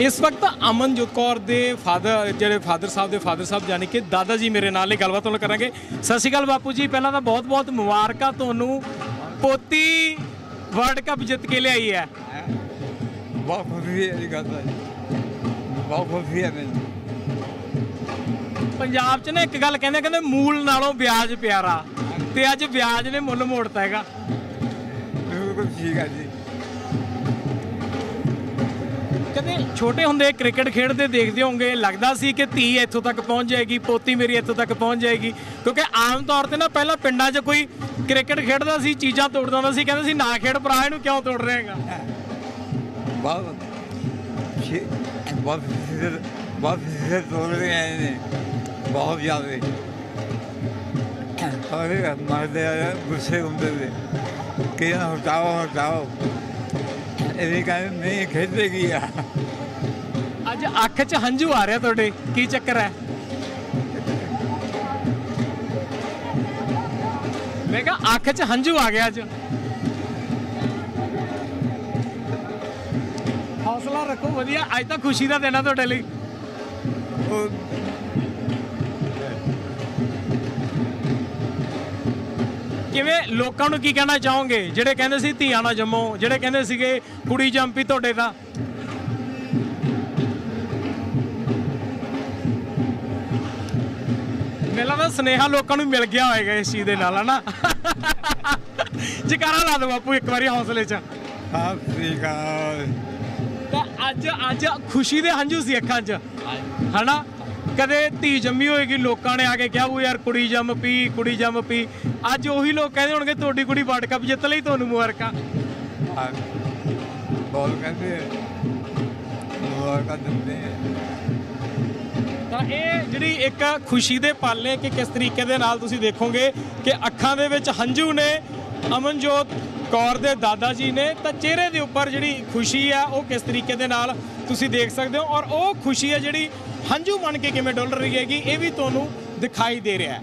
ਇਸ ਵਕਤ ਅਮਨਜੋਤ ਕੌਰ ਦੇ ਫਾਦਰ ਜਿਹੜੇ ਫਾਦਰ ਸਾਹਿਬ ਦੇ ਫਾਦਰ ਸਾਹਿਬ ਯਾਨੀ ਕਿ ਦਾਦਾ ਜੀ ਮੇਰੇ ਨਾਲ ਨੇ ਗੱਲਬਾਤ ਉਹਨਾਂ ਕਰਾਂਗੇ। ਸਤਿ ਸ਼੍ਰੀ ਅਕਾਲ ਬਾਪੂ ਜੀ ਪਹਿਲਾਂ ਤਾਂ ਬਹੁਤ-ਬਹੁਤ ਮੁਬਾਰਕਾਂ ਤੁਹਾਨੂੰ। ਪੋਤੀ ਵਰਲਡ ਕੱਪ ਜਿੱਤ ਕੇ ਲਿਆਈ ਹੈ। ਬਹੁਤ ਖੁਸ਼ੀ ਹੈ ਇਹ ਗੱਲ ਦਾ। ਬਹੁਤ ਖੁਸ਼ੀ ਹੈ ਮੈਨੂੰ। ਪੰਜਾਬ 'ਚ ਨਾ ਇੱਕ ਗੱਲ ਕਹਿੰਦੇ ਕਹਿੰਦੇ ਮੂਲ ਨਾਲੋਂ ਵਿਆਜ ਪਿਆਰਾ। ਤੇ ਅੱਜ ਵਿਆਜ ਨੇ ਮੁੱਲ ਮੋੜਤਾ ਹੈਗਾ। ਬਿਲਕੁਲ ਠੀਕ ਹੈ ਜੀ। ਛੋਟੇ ਹੁੰਦੇ ਕ੍ਰਿਕਟ ਖੇਡਦੇ ਦੇਖਦੇ ਹੋਵੋਗੇ, ਲੱਗਦਾ ਸੀ ਕਿ ਧੀ ਇੱਥੋਂ ਤੱਕ ਪਹੁੰਚ ਜਾਏਗੀ, ਪੋਤੀ ਮੇਰੀ ਇੱਥੋਂ ਤੱਕ ਪਹੁੰਚ ਜਾਏਗੀ। ਕਿਉਂਕਿ ਆਮ ਤੌਰ ਤੇ ਨਾ ਪਹਿਲਾਂ ਪਿੰਡਾਂ 'ਚ ਕੋਈ ਕ੍ਰਿਕਟ ਖੇਡਦਾ ਸੀ, ਚੀਜ਼ਾਂ ਤੋੜ ਦਿੰਦਾ ਸੀ, ਕਹਿੰਦੇ ਸੀ, ਨਾ ਖੇਡ ਭਰਾ, ਇਹਨੂੰ ਕਿਉਂ ਤੋੜ ਰਹੇਗਾ ਬਹੁਤ ਖੁਸ਼ੀ ਬਹੁਤ ਬਹੁਤ ਤੋੜ ਰਹੇ ਨੇ। ਬਹੁਤ ਜ਼ਿਆਦਾ। ਸਾਰੇ ਮਰਦੇ ਗੁੱਸੇ ਹੁੰਦੇ ਨੇ। ਕਿ ਹਟਾਓ ਹਟਾਓ। ਇਹ ਕਹਿੰਦੇ ਨਹੀਂ ਖੇਡੇਗੀ ਆ? ਅੱਜ ਅੱਖ 'ਚ ਹੰਝੂ ਆ ਰਿਹਾ ਤੁਹਾਡੇ ਕੀ ਚੱਕਰ ਹੈ? ਮੈਂ ਕਿਹਾ ਅੱਖ 'ਚ ਹੰਝੂ ਆ ਗਿਆ ਅੱਜ। ਹੌਸਲਾ ਰੱਖੋ ਵਧੀਆ ਅੱਜ ਤਾਂ ਖੁਸ਼ੀ ਦਾ ਦਿਨ ਆ ਤੁਹਾਡੇ ਲਈ। ਉਹ ਕਿਵੇਂ ਲੋਕਾਂ ਨੂੰ ਕੀ ਕਹਿਣਾ ਚਾਹੋਗੇ? ਜਿਹੜੇ ਕਹਿੰਦੇ ਸੀ ਧੀਆਂ ਨਾ ਜੰਮੋ ਜਿਹੜੇ ਕਹਿੰਦੇ ਸੀਗੇ ਕੁੜੀ ਜੰਮੀ ਤੁਹਾਡੇ ਦਾ ਮੇਲਾ ਦਾ ਸੁਨੇਹਾ ਲੋਕਾਂ ਨੂੰ ਮਿਲ ਗਿਆ ਹੋਏਗਾ ਇਸ ਚੀਜ਼ ਦੇ ਨਾਲ ਹਨਾ? ਜਕਾਰਾ ਲਾ ਦੋ ਬਾਪੂ ਇੱਕ ਵਾਰੀ ਹੌਸਲੇ 'ਚ। ਸਤਿ ਸ੍ਰੀ ਅਕਾਲ ਤਾਂ ਅੱਜ ਅੱਜ ਖੁਸ਼ੀ ਦੇ ਹੰਝੂ ਸੀ ਅੱਖਾਂ 'ਚ ਹਨਾ? ਕਦੇ ਧੀ ਜੰਮੀ ਹੋਏਗੀ ਲੋਕਾਂ ਨੇ ਆ ਕੇ ਕਿਹਾ ਉਹ ਯਾਰ ਕੁੜੀ ਜੰਮ ਪੀ ਕੁੜੀ ਜੰਮ ਪੀ ਅੱਜ ਉਹੀ ਲੋਕ ਕਹਿੰਦੇ ਹੋਣਗੇ ਤੁਹਾਡੀ ਕੁੜੀ ਵਰਲਡ ਕੱਪ ਜਿੱਤ ਲਈ ਤੁਹਾਨੂੰ ਮੁਬਾਰਕਾਂ। ਬੋਲ ਕਹਿੰਦੇ ਬੋਲ ਕਰ ਦਿੰਦੇ ਤਾਂ ਇਹ ਜਿਹੜੀ ਇੱਕ ਖੁਸ਼ੀ ਦੇ ਪਲ ਨੇ ਕਿ ਕਿਸ ਤਰੀਕੇ ਦੇ ਨਾਲ ਤੁਸੀਂ ਦੇਖੋਗੇ ਕਿ ਅੱਖਾਂ ਦੇ ਵਿੱਚ ਹੰਝੂ ਨੇ ਅਮਨਜੋਤ ਕੌਰ ਦੇ ਦਾਦਾ ਜੀ ਨੇ ਤਾਂ ਚਿਹਰੇ ਦੇ ਉੱਪਰ ਜਿਹੜੀ ਖੁਸ਼ੀ ਆ, ਉਹ ਕਿਸ ਤਰੀਕੇ ਦੇ ਨਾਲ ਤੁਸੀਂ ਦੇਖ ਸਕਦੇ ਹੋ ਔਰ ਉਹ ਖੁਸ਼ੀ ਹੈ ਜਿਹੜੀ ਹੰਝੂ ਬਣ ਕੇ ਕਿਵੇਂ ਡੁੱਲ ਰਹੀ ਹੈਗੀ, ਇਹ ਵੀ ਤੁਹਾਨੂੰ ਦਿਖਾਈ ਦੇ ਰਿਹਾ ਹੈ।